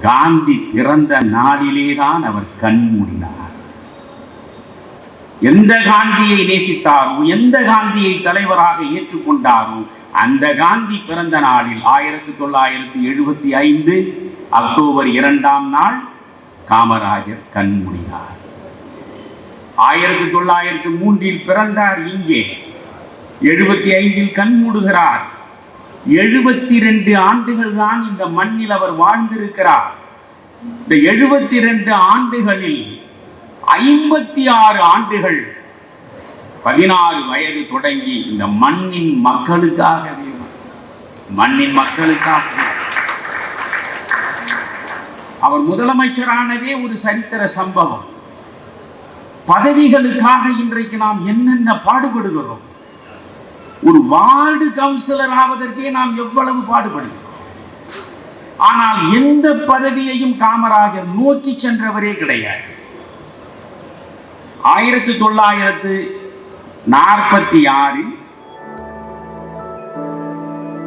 காந்தி பிறந்த நாளிலேதான் அவர் கண் மூடினார். எந்த காந்தியை நேசித்தாரோ எந்த காந்தியை தலைவராக ஏற்றுக்கொண்டாரோ அந்த காந்தி பிறந்த நாளில் ஆயிரத்தி தொள்ளாயிரத்தி எழுபத்தி ஐந்து அக்டோபர் இரண்டாம் நாள் காமராஜர் கண்மூடினார் ஆயிரத்தி தொள்ளாயிரத்தி மூன்றில் பிறந்தார் இங்கே. எழுபத்தி ஐந்தில் கண் மூடுகிறார். எழுபத்தி ரெண்டு ஆண்டுகள் தான் இந்த மண்ணில் அவர் வாழ்ந்திருக்கிறார். இந்த எழுபத்தி ரெண்டு ஆண்டுகளில் ஐம்பத்தி ஆறு ஆண்டுகள் பதினாறு வயது தொடங்கி இந்த மண்ணின் மக்களுக்காகவே மண்ணின் மக்களுக்காக அவர் முதலமைச்சரானதே ஒரு சரித்திர சம்பவம். பதவிகளுக்காக இன்றைக்கு நாம் என்னென்ன பாடுபடுகிறோம்? ஒரு வார்டு கவுன்சிலர் ஆவதற்கே நாம் எவ்வளவு பாடுபடுகிறோம்? ஆனால் எந்த பதவியையும் காமராஜர் நோக்கி சென்றவரே கிடையாது. ஆயிரத்தி தொள்ளாயிரத்து நாற்பத்தி ஆறில்